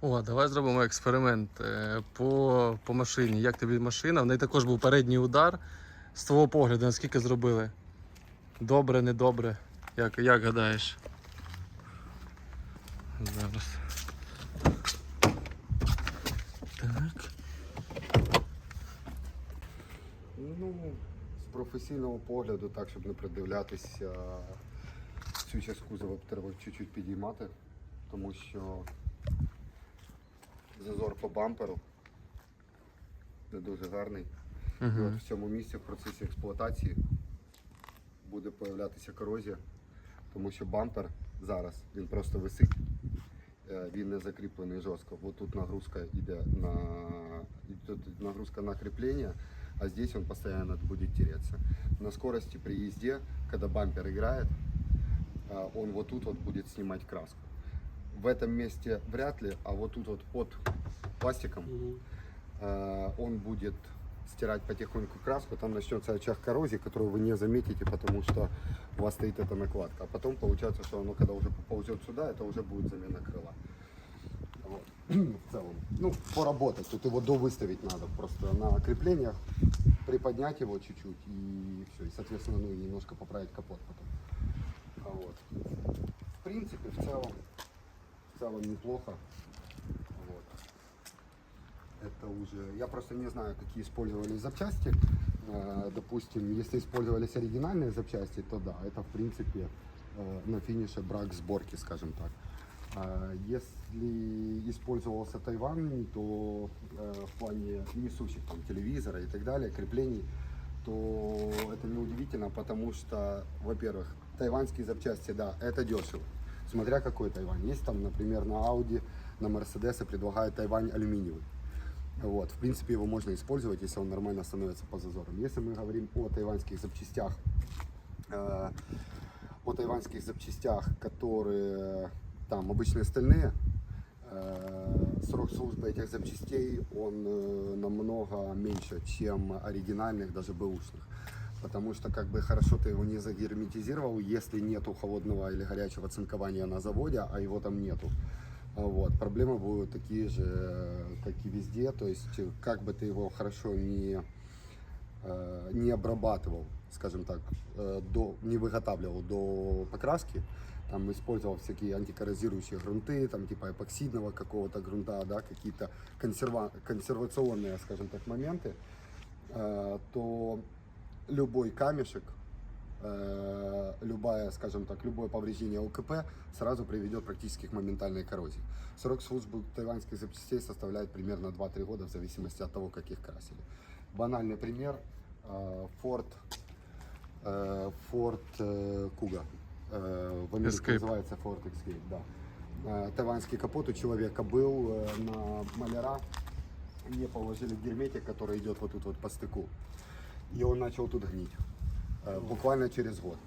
О, давай зробимо експеримент е, по, по машині. Як тобі машина? В неї також був передній удар. З твого погляду, наскільки зробили? Добре, недобре. Як, як гадаєш? Зараз. Так. Ну, з професійного погляду, так, щоб не придивлятися, цю часть кузова треба чуть-чуть підіймати, тому що зазор по бамперу не дуже гарний. І от Угу. в цьому місці в процесі експлуатації буде появлятися корозія, тому що бампер зараз він просто висить, е, він не закріплений жорстко. От тут нагрузка йде на і тут нагрузка на кріплення, а здесь он постоянно будет тереться. На скорости при езде, когда бампер играет, э, он вот тут вот будет снимать краску. В этом месте вряд ли, а вот тут вот под пластиком э, он будет стирать потихоньку краску, там начнется очаг коррозии, которую вы не заметите, потому что у вас стоит эта накладка. А потом получается, что оно, когда уже поползет сюда, это уже будет замена крыла. Вот. В целом. Ну, поработать. Тут его довыставить надо. Просто на креплениях приподнять его чуть-чуть и все. И, соответственно, ну и немножко поправить капот потом. А вот. В принципе, в целом, целом неплохо. Вот. Это уже, я просто не знаю, какие использовались запчасти. Э, Допустим, если использовались оригинальные запчасти, то да, это в принципе э, на финише брак сборки, скажем так. А Если использовался Тайвань, то э, в плане несущих там, телевизора и так далее, креплений, то это неудивительно, потому что, во-первых, тайваньские запчасти, да, это дешево. Смотря какой Тайвань. Есть там, например, на Audi, на Mercedes предлагают Тайвань алюминиевый. Вот, в принципе, его можно использовать, если он нормально становится по зазорам. Если мы говорим о тайваньских запчастях, э, о тайваньских запчастях, которые там обычные стальные, э, срок службы этих запчастей, он э, намного меньше, чем оригинальных, даже бэушных. Потому что как бы хорошо ты его не загерметизировал, если нету холодного или горячего цинкования на заводе, а его там нету. А Вот. Проблемы будут такие же, как и везде. То есть, как бы ты его хорошо не, э, не обрабатывал, скажем так, э, до, не выготавливал до покраски, там использовал всякие антикоррозирующие грунты, там типа эпоксидного какого-то грунта, да, какие-то консерва- консервационные, скажем так, моменты, э, то любой камешек, э, любая, скажем так, любое повреждение ОКП сразу приведет практически к моментальной коррозии. Срок службы тайваньских запчастей составляет примерно 2-3 года в зависимости от того, как их красили. Банальный пример. э, Ford, э, Ford э, Kuga. Э, В Америке Escape. называется Ford Escape, да. Э, Тайваньский капот у человека был э, на маляра. Не положили герметик, который идет вот тут вот по стыку. И он начал тут гнить. Э, Буквально через год.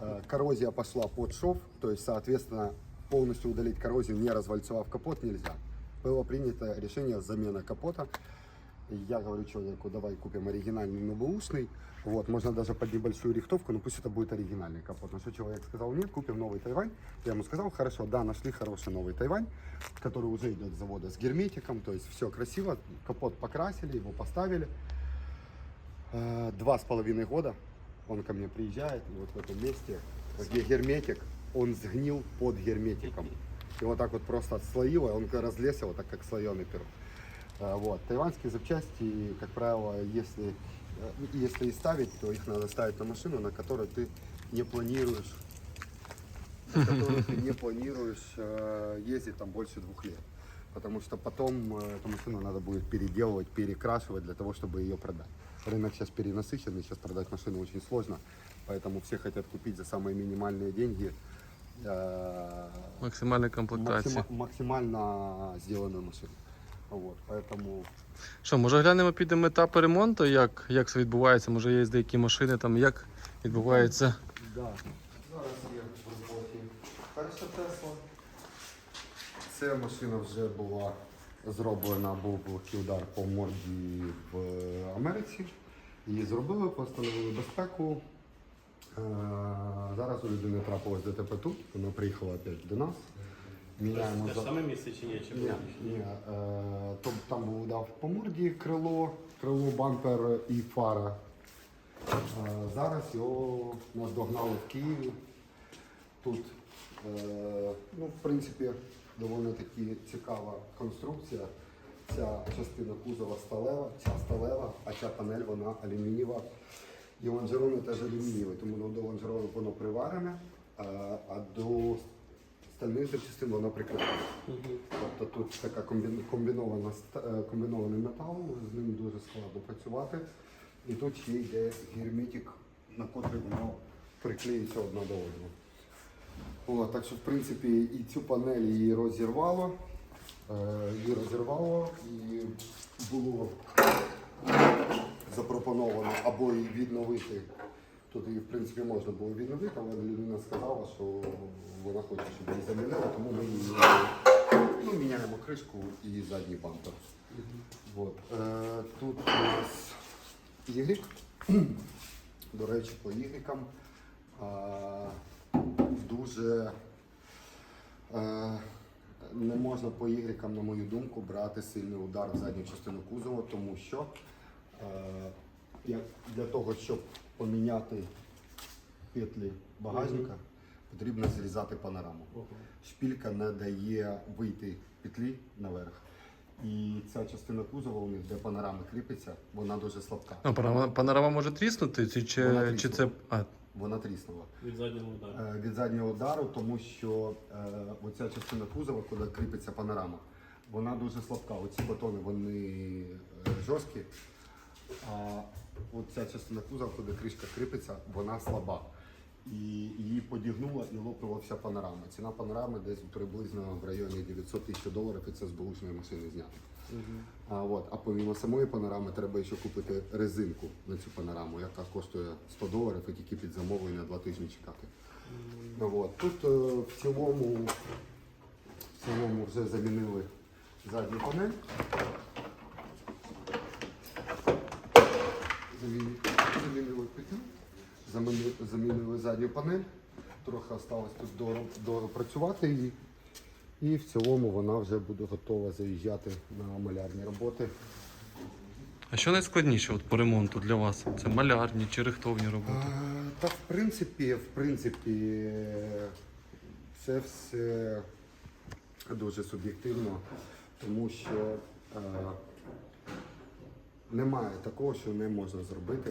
Э, Коррозия пошла под шов, то есть, соответственно, полностью удалить коррозию, не развальцевав капот, нельзя. Было принято решение замена капота. Я говорю человеку, давай купим оригинальный, но бэушный. Вот, можно даже под небольшую рихтовку, но пусть это будет оригинальный капот. На что человек сказал, нет, купим новый Тайвань. Я ему сказал, хорошо, да, нашли хороший новый Тайвань, который уже идет с завода с герметиком, то есть все красиво, капот покрасили, его поставили. Э, Два с половиной года он ко мне приезжает, и вот в этом месте, где герметик, он сгнил под герметиком. И вот так вот просто отслоило, он разлезся вот так, как слоеный пирог. Э, Вот. Тайваньские запчасти, как правило, если, э, если и ставить, то их надо ставить на машину, на которой ты не планируешь, на которой ты не планируешь ездить там больше двух лет. Потому что потом эту машину надо будет переделывать, перекрашивать для того, чтобы ее продать. Рынок сейчас перенасыщенный, сейчас продать машину очень сложно, поэтому все хотят купить за самые минимальные деньги э, Максимальна комплектація. максима- максимально сделанную машину. Вот, поэтому Що, може глянемо підемо етапи ремонту, як, як це відбувається? Може є деякі машини там, як відбувається. Да. Зараз є в роботі перша Тесла. Ця машина вже була зроблена, був удар по морді в Америці. Її зробили, постановили безпеку. Е, Зараз у людини трапилось ДТП тут, вона приїхала опять до нас. міняємо Те за- саме місце чи ні? Чи Ні, ні. Е, там був дав по морді крило, крило, бампер і фара. Е, зараз його нас догнали в Києві. Тут, е, ну, в принципі, доволі таки цікава конструкція. Ця частина кузова сталева, ця сталева, а ця панель вона алюмінієва. І лонжерони теж алюмінієві, тому до лонжеронів воно приварене, а, до стальних запчастин воно прикреплене. Тобто тут така комбінована е, комбінований метал, з ним дуже складно працювати. І тут ще йде герметик, на котрий воно приклеїться одна до одного. О, так що, в принципі, і цю панель її розірвало, е, її розірвало і було запропоновано або її відновити. Тут її, в принципі, можна було відновити, але людина сказала, що вона хоче, щоб її замінили, тому ми її ну, міняємо кришку і задній бампер. Вот. Е, тут у нас Y. До речі, по Y дуже е, не можна по Y, на мою думку, брати сильний удар в задню частину кузова, тому що е, для того, щоб поміняти петлі багажника, потрібно зрізати панораму. Шпілька не дає вийти петлі наверх. І ця частина кузова у них, де панорами кріпиться, вона дуже слабка. Ну, панорама, панорама може тріснути, чи, чи, Вона чи це. А, Вона тріснула. Від заднього удару. Е, від заднього удару, тому що е, оця частина кузова, куди кріпиться панорама, вона дуже слабка. Оці батони вони е, жорсткі, а оця частина кузова, куди кришка кріпиться, вона слаба. І її подігнула і лопнула вся панорама. Ціна панорами десь приблизно в районі 900 тисяч доларів, і це з бушної машини знято. А, от, а помімо самої панорами треба ще купити резинку на цю панораму, яка коштує 100 доларів і тільки під замовлення два тижні чекати. Ну, от. Тут е, в цілому, в цілому вже замінили задню панель. Замінили, замінили петлю, замінили, замінили задню панель. Трохи осталось тут допрацювати і, і в цілому вона вже буде готова заїжджати на малярні роботи. а що найскладніше от, по ремонту для вас? Це малярні чи рихтовні роботи? А, Та в принципі, в принципі, це все дуже суб'єктивно, тому що е, немає такого, що не можна зробити,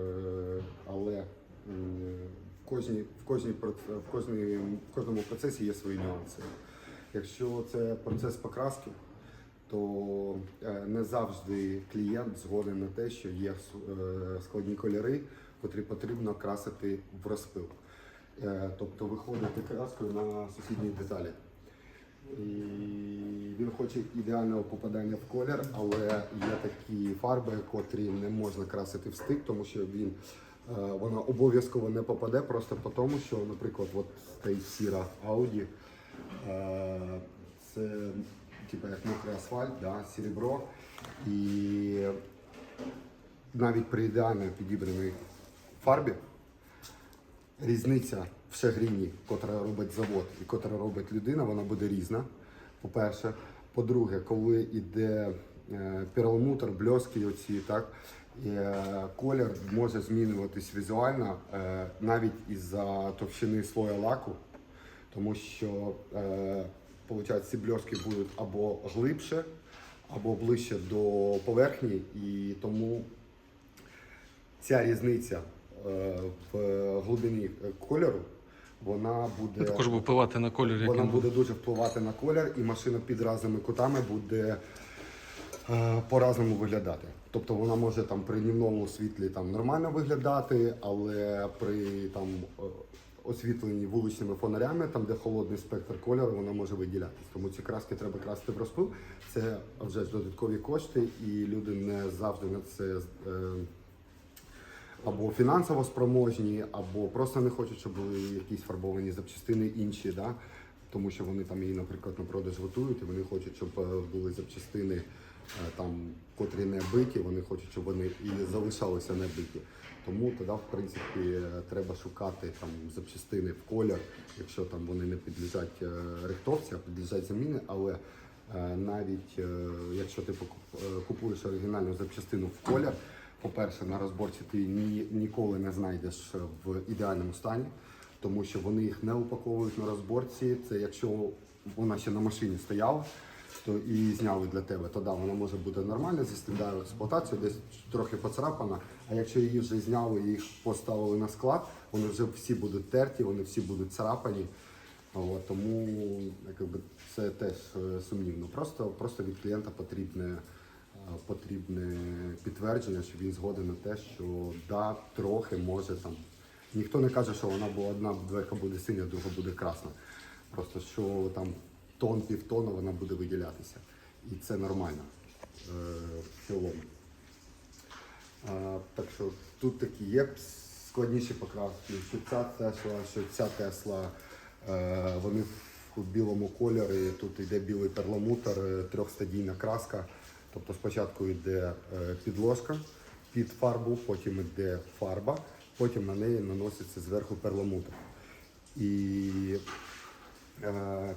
е, але в, кожній, в, кожній, в, кожній, в кожному процесі є свої нюанси. Якщо це процес покраски, то е, не завжди клієнт згоден на те, що є е, складні кольори, котрі потрібно красити в розпил. Е, Тобто виходити краскою на сусідні деталі. І він хоче ідеального попадання в колір, але є такі фарби, котрі не можна красити в стик, тому що він вона обов'язково не попаде, просто по тому, що, наприклад, от стоїть сіра Audi, це типу як мокрий асфальт, да, серебро. І навіть при ідеально підібраній фарбі різниця в шагріні, котра робить завод і котра робить людина, вона буде різна. По-перше. По-друге, коли йде е, перламутр, бльоски оці, так, е, колір може змінюватись візуально е, навіть із-за товщини слоя лаку, тому що е, виходить, ці бльоски будуть або глибше, або ближче до поверхні, і тому ця різниця е, в глибині е, кольору, вона буде, також впливати на колір, вона яким буде дуже впливати на колір, і машина під різними кутами буде е, по-разному виглядати. Тобто вона може там при днівному світлі там нормально виглядати, але при там освітленні вуличними фонарями, там де холодний спектр кольору, вона може виділятися. Тому ці краски треба красити в розпил. Це вже ж додаткові кошти, і люди не завжди на це е, або фінансово спроможні, або просто не хочуть, щоб були якісь фарбовані запчастини інші. Да? тому що вони там її, наприклад, на продаж готують, і вони хочуть, щоб е, були запчастини е, там, котрі не биті, вони хочуть, щоб вони і залишалися не биті. Тому тоді, в принципі, треба шукати там запчастини в колір, якщо там вони не підлежать е, рихтовці, а підлежать заміни, але е, навіть е, якщо ти купуєш оригінальну запчастину в колір, по-перше, на розборці ти ні, ніколи не знайдеш в ідеальному стані, тому що вони їх не упаковують на розборці. Це якщо вона ще на машині стояла, то і зняли для тебе, то да, вона може бути нормальна зі стендаю експлуатацію, десь трохи поцарапана. А якщо її вже зняли і їх поставили на склад, вони вже всі будуть терті, вони всі будуть царапані. От, тому якби, це теж е, сумнівно. Просто, просто від клієнта потрібне, е, потрібне підтвердження, що він згоден на те, що да, трохи може там. Ніхто не каже, що вона була одна дверка буде синя, друга буде красна. Просто що там тон, півтона вона буде виділятися. І це нормально е, в цілому. А, так що тут такі є складніші покраски. Що ця Тесла, що ця Тесла. Е, вони в білому кольорі. Тут йде білий перламутр, е, трьохстадійна краска. Тобто спочатку йде е, підложка під фарбу, потім йде фарба, потім на неї наноситься зверху перламутр. І е,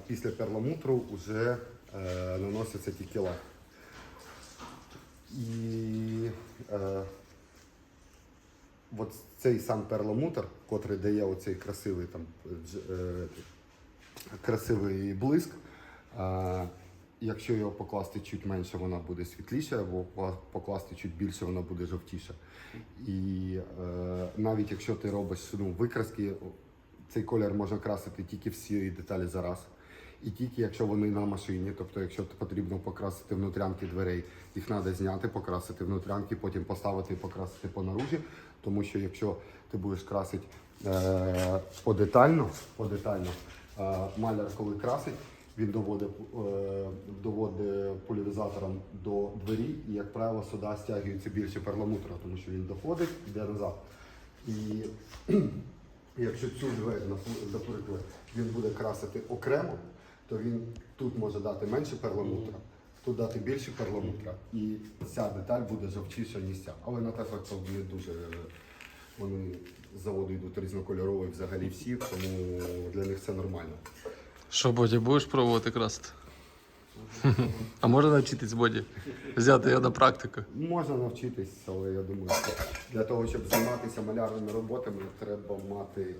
після перламутру вже е, наноситься тільки. І е, от цей сам перламутр, котрий дає оцей красивий там е, красивий блиск. е, Якщо його покласти чуть менше, вона буде світліша, або покласти чуть більше, вона буде жовтіша. І е, навіть якщо ти робиш ну, викраски, цей колір можна красити тільки всі деталі за раз. І тільки якщо вони на машині, тобто якщо потрібно покрасити внутрянки дверей, їх треба зняти, покрасити внутрянки, потім поставити і покрасити по наружі. Тому що якщо ти будеш красити е, подетально, подетально е, маляр, коли красить, він доводить, е, доводить поляризатором до двері, і, як правило, сюди стягується більше перламутра, тому що він доходить, йде назад. І якщо цю двері, наприклад, він буде красити окремо, то він тут може дати менше перламутра, тут дати більше перламутра, і ця деталь буде жовчіша, ніж ця. Але на Теслах то не дуже вони з заводу йдуть різнокольорові взагалі всі, тому для них це нормально. Що, Боді, будеш пробувати красити? А можна навчитись Боді? Взяти його на практику. Можна навчитись, але я думаю, що для того, щоб займатися малярними роботами, треба мати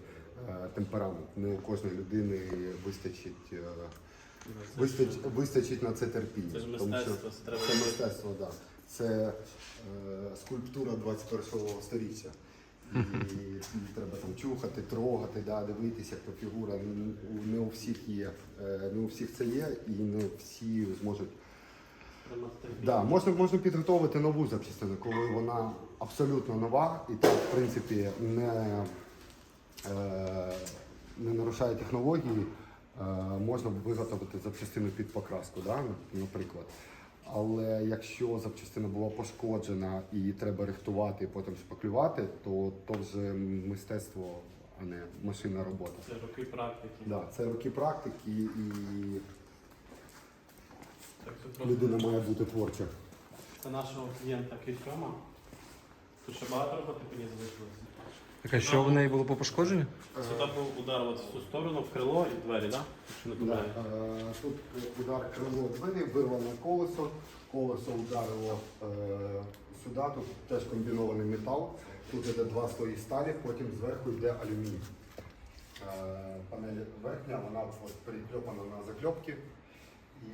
е, темперамент. Не у кожної людини вистачить, е, вистачить, вистачить на це терпіння. Це ж Тому що мистецтво, це треба це мистецтво, так. Да. Це е, скульптура 21-го сторіччя. І, треба там чухати, трогати, да, дивитися, як то фігура. Не у- всіх є, е, не у всіх це є, і не всі зможуть Да, можна, можна підготовити нову запчастину, коли вона абсолютно нова і так, в принципі, не, е, не нарушає технології. Е, можна виготовити запчастину під покраску, да, наприклад. Але якщо запчастина була пошкоджена і треба рихтувати і потім шпаклювати, то то вже мистецтво, а не машинна робота. Це роки практики. Да, це роки практики і Так, це, просто- людина має бути творча. це нашого клієнта Київкома. Тут ще багато роботи ній залишилося. Так, а що в неї було по пошкодженню? Це був удар от в ту сторону, в крило і двері, так? Не Да, е, Тут удар крило двері, вирване колесо, колесо ударило е, сюди, тут теж комбінований метал. Тут йде два слої сталі, потім зверху йде алюміній. Е, Панель верхня, вона от прикльопана на закльопки і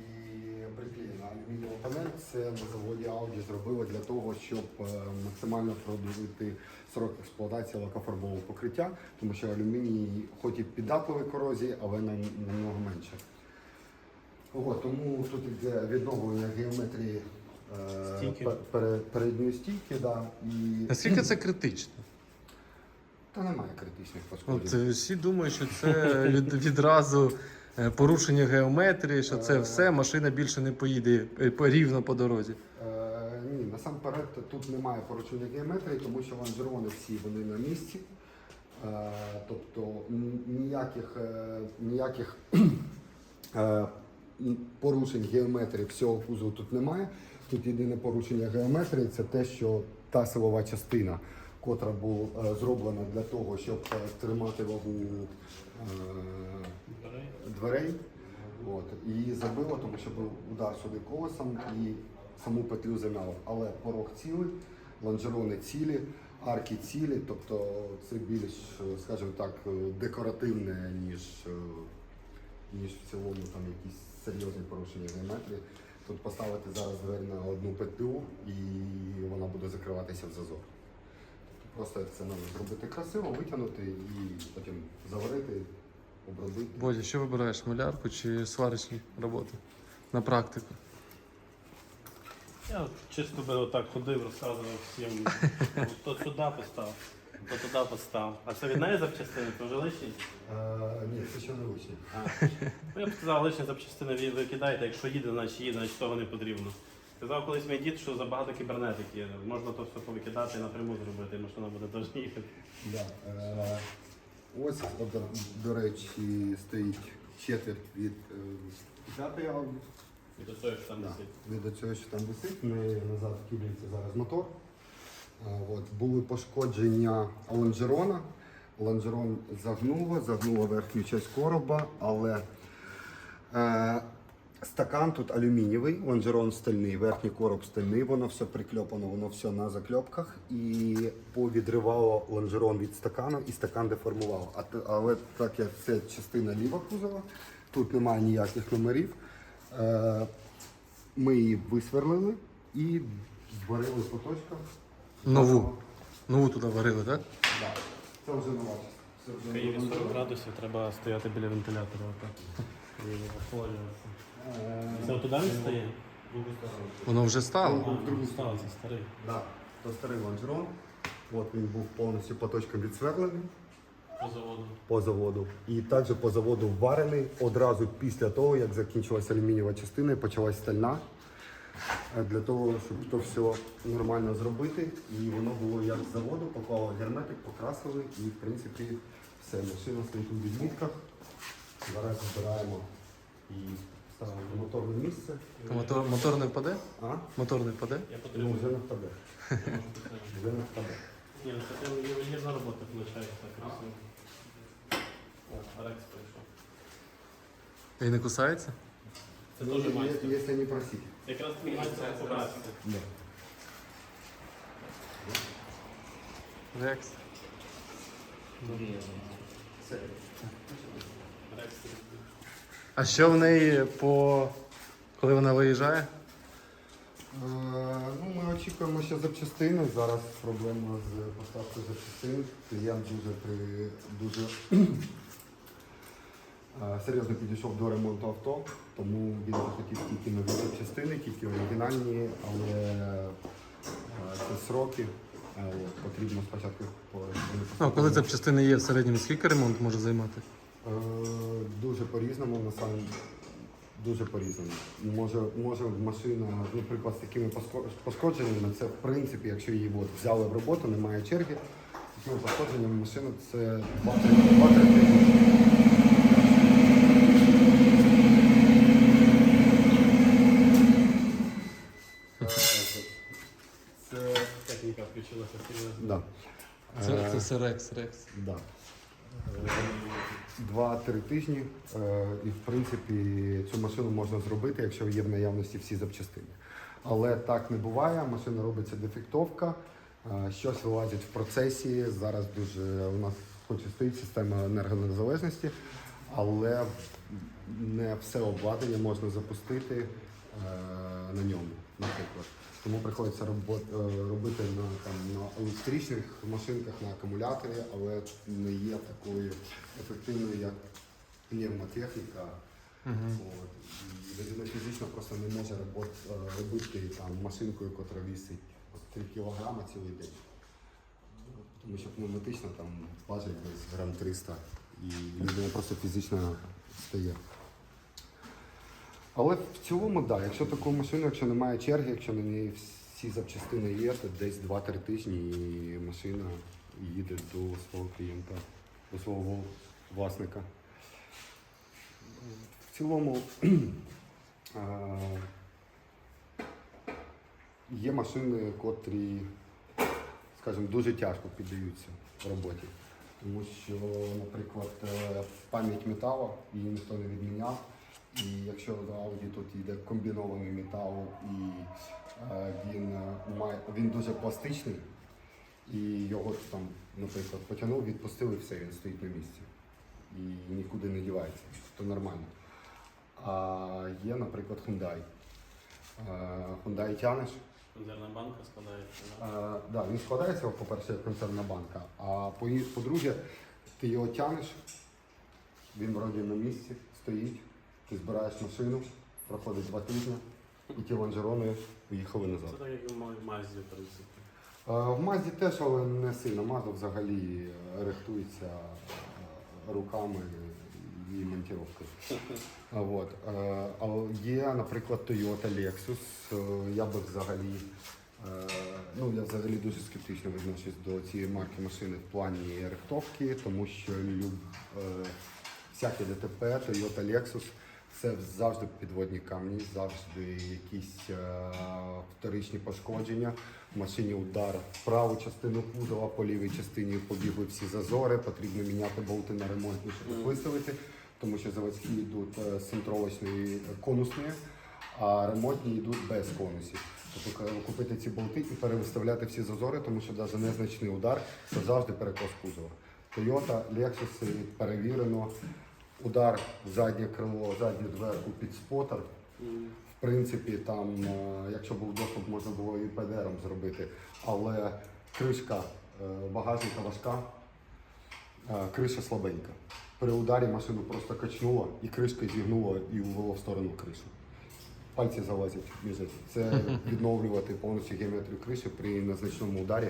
приклеєна. Алюмінієва панель це на заводі Audi зробили для того, щоб е, максимально продовжити срок експлуатації лакофарбового покриття, тому що алюміній, хоч і піддатливий корозії, але нам намного менше. Ого, тому тут йде відновлення геометрії е, пере- передньої стійки. Да, і... Наскільки це критично? Та немає критичних От пошкоджень. е, всі думають, що це від, відразу порушення геометрії, що це все, машина більше не поїде е, рівно по дорозі. Е, ні, насамперед тут немає порушення геометрії, тому що лонжерони всі вони на місці. Е, тобто ніяких, е, ніяких Е, Порушень геометрії всього кузову тут немає. Тут єдине порушення геометрії це те, що та силова частина, котра була е, зроблена для того, щоб е, тримати вагу е, дверей. От, і забило, тому що був удар сюди колесом і саму петлю замяло. Але порог цілий, лонжерони цілі, арки цілі, тобто це більш, скажімо так, декоративне, ніж, ніж в цілому там якісь серйозні порушення геометрії. Тут поставити зараз двері на одну петлю і вона буде закриватися в зазор. Просто це треба зробити красиво, витягнути і потім заварити, обробити. Бодя, що вибираєш, малярку чи сварочні роботи? На практику. Я чисто би отак ходив, розказував всім, то сюди постав, то туди постав. А це від неї запчастини, то вже лишні? Е, ні, це ще не лишнє. Ну, я б сказав, лишні запчастини ви викидайте, якщо їде, значить їде, значить того не потрібно. Сказав колись мій дід, що забагато кібернетики. Можна то все повикидати і напряму зробити, і машина буде теж їхати. Да. Е, ось, от, до, речі, стоїть четверть від е, п'ятої Audi. І до цього ж там Да. висить. Від до цього, що там висить, ми назад вкидається зараз мотор. Е, от, були пошкодження лонжерона. Лонжерон загнуло, загнуло верхню частину короба, але е, стакан тут алюмінієвий, лонжерон стальний, верхній короб стальний, воно все прикльопано, воно все на закльопках і повідривало лонжерон від стакану і стакан деформував. А, але так як це частина ліва кузова, тут немає ніяких номерів. Е, ми її висверлили і зварили по точках. Нову. Нову туди варили, так? Да. Це вже нова. Це вже Києві 40 градусів, треба стояти біля вентилятора. отак. І охолоджуватися. Е, Це отуди він стає? Воно вже стало. в другу він це старий. Да, то старий лонжерон. От він був повністю по точкам відсверлений По заводу. по заводу. І також по заводу варений одразу після того, як закінчилася алюмінієва частина і почалась стальна. Е, Для того, щоб то все нормально зробити. І воно було як з заводу, поклали герметик, покрасили і в принципі все, машина стоїть у відмітках. Зараз збираємо і ставимо на моторне місце. А Мотор, мотор не впаде? А? Мотор не впаде? Я Ну, потрібен. вже не впаде. Вже не впаде. Ні, ну це прям ювелірна робота виходить, так красиво. О, Рекс прийшов. І не кусається? Це дуже Ну, майстер. Якщо не просити. Якраз такий майстер покрасити. Да. Рекс. Рекс. А що в неї по. коли вона виїжджає? Е, Ну, ми очікуємо ще запчастини. Зараз проблема з поставкою запчастин. Клієнт дуже при дуже е, серйозно підійшов до ремонту авто, тому він захотів тільки нові запчастини, тільки оригінальні, але е, це сроки. Е, Потрібно спочатку по Ну, коли запчастини є в середньому, скільки ремонт може займати? Е, Дуже по-різному, на самом дуже по-різному. Може, може машина, наприклад, з такими пошкодженнями, це в принципі, якщо її от взяли в роботу, немає черги, з такими пошкодженнями машина це 2-3 тижні. Е, Це, Техніка включилася серйозно. да. Це, Е, це Рекс, Рекс. Да. Е, Два-три тижні. Е, І в принципі цю машину можна зробити, якщо є в наявності всі запчастини. Але так не буває. Машина робиться дефектовка, е, щось вилазить в процесі. Зараз дуже у нас хоч і стоїть система енергонезалежності, але не все обладнання можна запустити е, на ньому, наприклад. Тому приходиться робити на, там, на електричних машинках, на акумуляторі, але не є такою ефективною, як пневмотехніка. От. І людина фізично просто не може робот, е, робити там, машинкою, яка вісить 3 кг цілий день. Тому що пневматично там важить десь грам 300 і людина просто фізично стає. Але в цілому, так, да, якщо таку машину, якщо немає черги, якщо на ній всі запчастини є, то десь 2-3 тижні і машина їде до свого клієнта, до свого власника. В цілому є машини, котрі, скажімо, дуже тяжко піддаються роботі. Тому що, наприклад, е, пам'ять металу її ніхто не відміняв. І якщо в Audi тут йде комбінований метал, і е, він, е, має, він дуже пластичний, і його там, наприклад, потягнув, відпустив і все, він стоїть на місці. І нікуди не дівається, то нормально. А є, наприклад, Hyundai. Hyundai тянеш, Концерна банка складається. да? Е, да, він складається, по-перше, як концерна банка, а по- по-друге, ти його тянеш, він вроді на місці стоїть, ти збираєш машину, проходить два тижні, і ті лонжерони поїхали назад. Це так, як і в Ма- в Мазді, в принципі. В Мазді теж, але не сильно. Мазда взагалі рихтується руками і монтіровкою. А Вот. Е, є, наприклад, Toyota Lexus. Е, Я би взагалі, е, ну я взагалі дуже скептично відношусь до цієї марки машини в плані рихтовки, тому що люб, всяке ДТП, Toyota Lexus. Це завжди підводні камні, завжди якісь е, вторичні пошкодження. В машині удар в праву частину кузова, по лівій частині побігли всі зазори, потрібно міняти болти на ремонтні, щоб їх виставити, тому що заводські йдуть е, з центровочної конусні, а ремонтні йдуть без конусів. Тобто купити ці болти і перевиставляти всі зазори, тому що навіть незначний удар це завжди перекос кузова. Toyota, Lexus перевірено. Удар в заднє крило, задню дверку під спотер. В принципі, там, е, якщо був доступ, можна було і ПДРом зробити. Але кришка е, багажника важка, е, криша слабенька. При ударі машину просто качнуло і кришка зігнула і увело в сторону кришу. Пальці залазять між. Це відновлювати повністю геометрію криші при незначному ударі.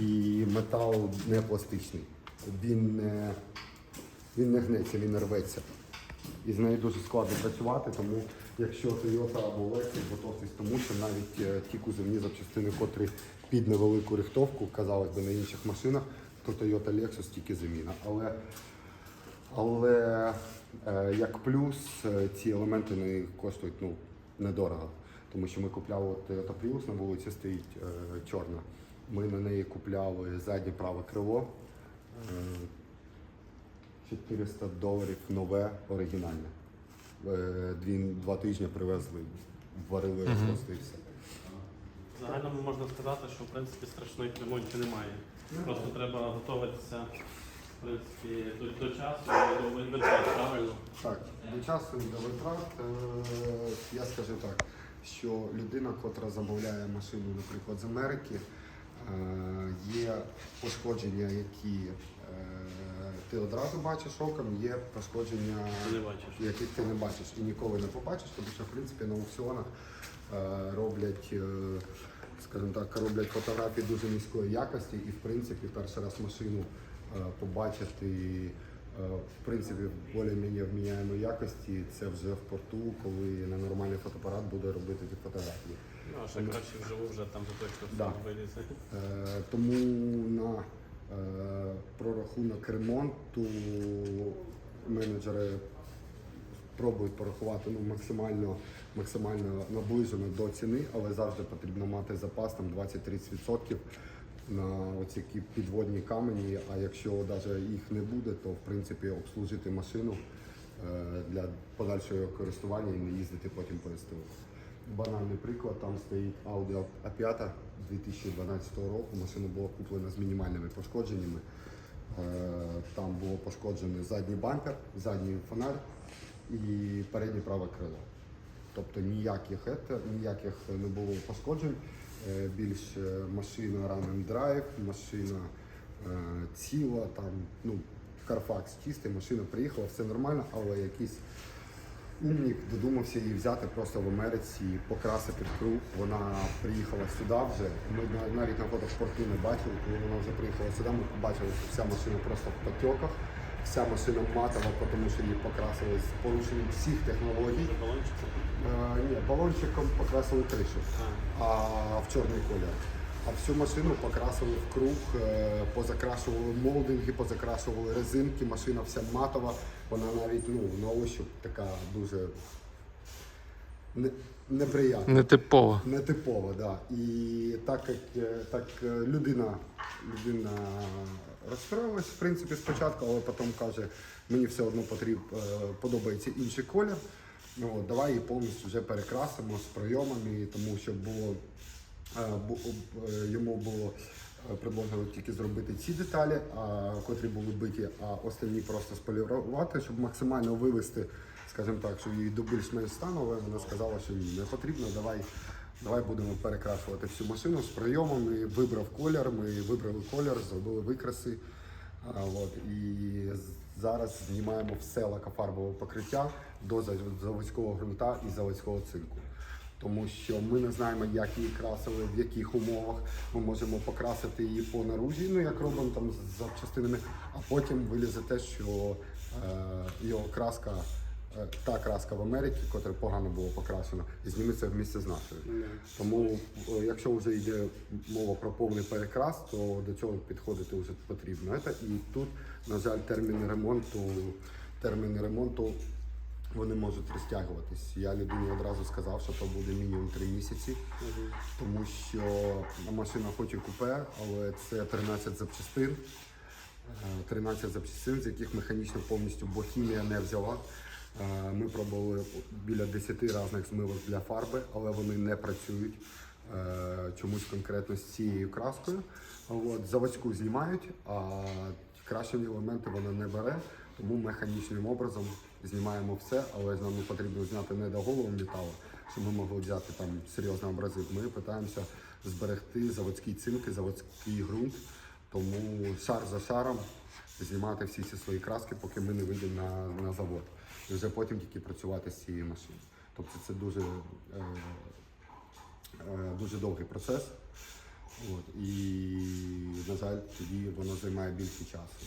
І метал не пластичний. Він не, він не гнеться, він рветься. І з нею дуже складно працювати, тому якщо Toyota або Lexus, готовтесь тому, що навіть е, ті кузовні запчастини, котрі під невелику рихтовку, казалось би, на інших машинах, то Toyota Lexus тільки заміна. Але, але е, як плюс, е, ці елементи не коштують ну, недорого. Тому що ми купляли Toyota Prius, на вулиці стоїть чорна. Ми на неї купляли заднє праве крило. Е, 400 доларів нове оригінальне. Е, Дві, два тижні привезли, варили просто і все. В загальному можна сказати, що в принципі страшних ремонтів немає. Просто треба готуватися в принципі, до, до часу і до витрат, правильно? Так, до часу і до витрат е, я скажу так, що людина, котра замовляє машину, наприклад, з Америки, е, є пошкодження, які е, ти одразу бачиш оком, є пошкодження, Ти не бачиш. яких ти не бачиш і ніколи не побачиш, тому що в принципі на аукціонах е, роблять, е, скажімо так, роблять фотографії дуже низької якості, і в принципі перший раз машину е, побачити е, в принципі в більш-менш вміняємої якості, це вже в порту, коли на нормальний фотоапарат буде робити ті фотографії. Ну, а ще краще вживу вже там за точно Да. все вилізе. Е, Тому на е, прорахунок ремонту менеджери пробують порахувати ну, максимально, максимально наближено до ціни, але завжди потрібно мати запас там 20-30% на оці підводні камені. А якщо навіть їх не буде, то в принципі обслужити машину е, для подальшого користування і не їздити потім по СТО. Банальний приклад, там стоїть Audi A5 2012 року. Машина була куплена з мінімальними пошкодженнями. Е, Там було пошкоджений задній бампер, задній фонар і переднє праве крило. Тобто ніяких, ніяких не було пошкоджень. Е, Більш е, машина run and drive, машина ціла, там, ну, Carfax чистий, машина приїхала, все нормально, але якийсь умник додумався її взяти просто в Америці, покрасити круг. Вона приїхала сюди вже. Ми навіть на фото в порту не бачили, коли вона вже приїхала сюди, ми побачили, що вся машина просто в потьоках, вся машина матова, тому що її покрасили з порушенням всіх технологій. Може балончик? Е, ні, балончиком покрасили кришу, А, а в чорний колір. А всю машину покрасили в круг, е, позакрашували молдинги, позакрашували резинки, машина вся матова, Вона навіть ну, на ощуп така дуже не- неприятна. Нетипово. Нетипово, да. І так як е, так е, людина, людина розстроїлась, в принципі, спочатку, але потім каже, мені все одно потріб, е, подобається інший колір. Ну, давай її повністю вже перекрасимо з прийомами, тому що було бу- йому було е, тільки зробити ці деталі, а, котрі були биті, а останні просто сполірувати, щоб максимально вивести, скажімо так, що її до більш-менш стану, але вона сказала, що не потрібно, давай, давай будемо перекрашувати всю машину з прийомами, вибрав колір, ми вибрали колір, зробили викраси. А, от, і зараз знімаємо все лакофарбове покриття до заводського ґрунта і заводського цинку. Тому що ми не знаємо, як її красили, в яких умовах ми можемо покрасити її по наружі, ну як робимо там з запчастинами, а потім вилізе те, що е, його краска, е, та краска в Америці, котра погано було покрашена, зніметься в місці з нашою. Тому, е, якщо вже йде мова про повний перекрас, то до цього підходити вже потрібно. І тут, на жаль, терміни ремонту, терміни ремонту вони можуть розтягуватись. Я людині одразу сказав, що то буде мінімум 3 місяці, тому що машина хоч і купе, але це 13 запчастин. Е, 13 запчастин, з яких механічно повністю бо хімія не взяла. Е, Ми пробували біля 10 різних змивок для фарби, але вони не працюють е, чомусь конкретно з цією краскою. От, заводську знімають, а кращі елементи вона не бере, тому механічним образом знімаємо все, але нам не потрібно зняти не до голову металу, щоб ми могли взяти там серйозний образив. Ми намагаємося зберегти заводський цинк і заводський ґрунт. Тому шар за шаром знімати всі ці свої краски, поки ми не вийдемо на, на завод. І вже потім тільки працювати з цією машиною. Тобто це дуже, е, е, дуже довгий процес. От, і, на жаль, тоді воно займає більше часу.